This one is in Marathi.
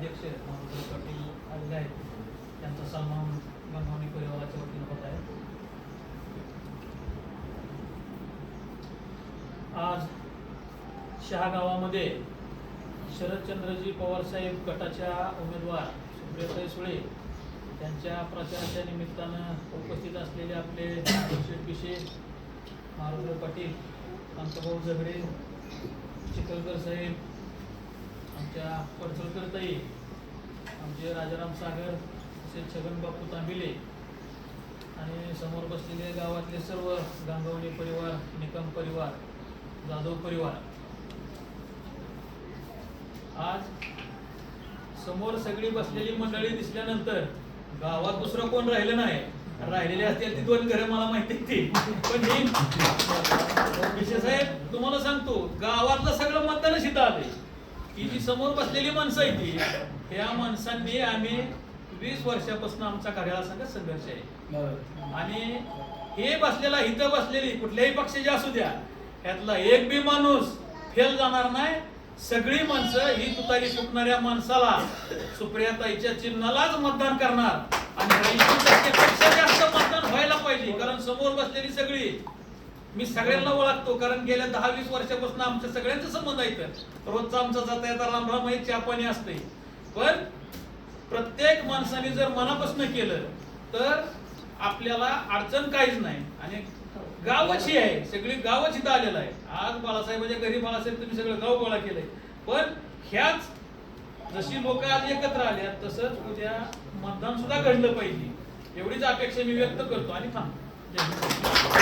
अध्यक्ष मारुती पाटील आलेले आहेत. त्यांचा सन्मान गंगावणी परिवाराच्या वतीनं होत आहे. आज शहा गावामध्ये शरदचंद्रजी पवार साहेब गटाच्या उमेदवार सुप्रियाताई सुळे त्यांच्या प्रचाराच्या निमित्तानं उपस्थित असलेले आपले पिशे मारुती पाटील कांताभाऊ झगडे चिखलकर साहेब आमच्या पडसलकरताई आमचे राजाराम सागर तसेच छगन बापू तांबिले आणि समोर बसलेले गावातले सर्व गांगवणी परिवार निकम परिवार जाधव परिवार. आज समोर सगळी बसलेली मंडळी दिसल्यानंतर गावात दुसरं कोण राहिलं नाही? राहिलेले असतील ती दोन घरं मला माहिती ती. पण ही हो, विशेष साहेब तुम्हाला सांगतो गावातलं सगळं मतदानच इथं आले ही जी समोर बसलेली माणसं आहे ती ह्या माणसांनी आम्ही वीस वर्षापासून आमचा कार्याला संघ संघर्ष आहे. आणि हे बसलेला इथं बसलेली कुठल्याही पक्षाची असू द्या यातला एक बी माणूस फेल जाणार नाही. सगळी माणसं ही तुतारी फुकणाऱ्या माणसाला सुप्रियाताईच्या चिन्हालाच मतदान करणार. आणि 80 टक्केपेक्षा जास्त मतदान व्हायला पाहिजे कारण समोर बसलेली सगळी मी सगळ्यांना ओळखतो कारण गेल्या दहा वीस वर्षापासून आमच्या सगळ्यांचा संबंध आहे तर रोजचा आमचा जाता येता रामराम हे चहा असते. पण प्रत्येक माणसाने जर मनापासून केलं तर आपल्याला अडचण काहीच नाही. आणि गावच ही आहे सगळी गावच इथं आलेलं आहे. आज बाळासाहेबांच्या घरी बाळासाहेब तुम्ही सगळं गाव गोळा केलंय. पण ह्याच जशी लोक आज एकत्र आल्या तसंच उद्या मतदान सुद्धा घडलं पाहिजे. एवढीच अपेक्षा मी व्यक्त करतो. आणि थांब.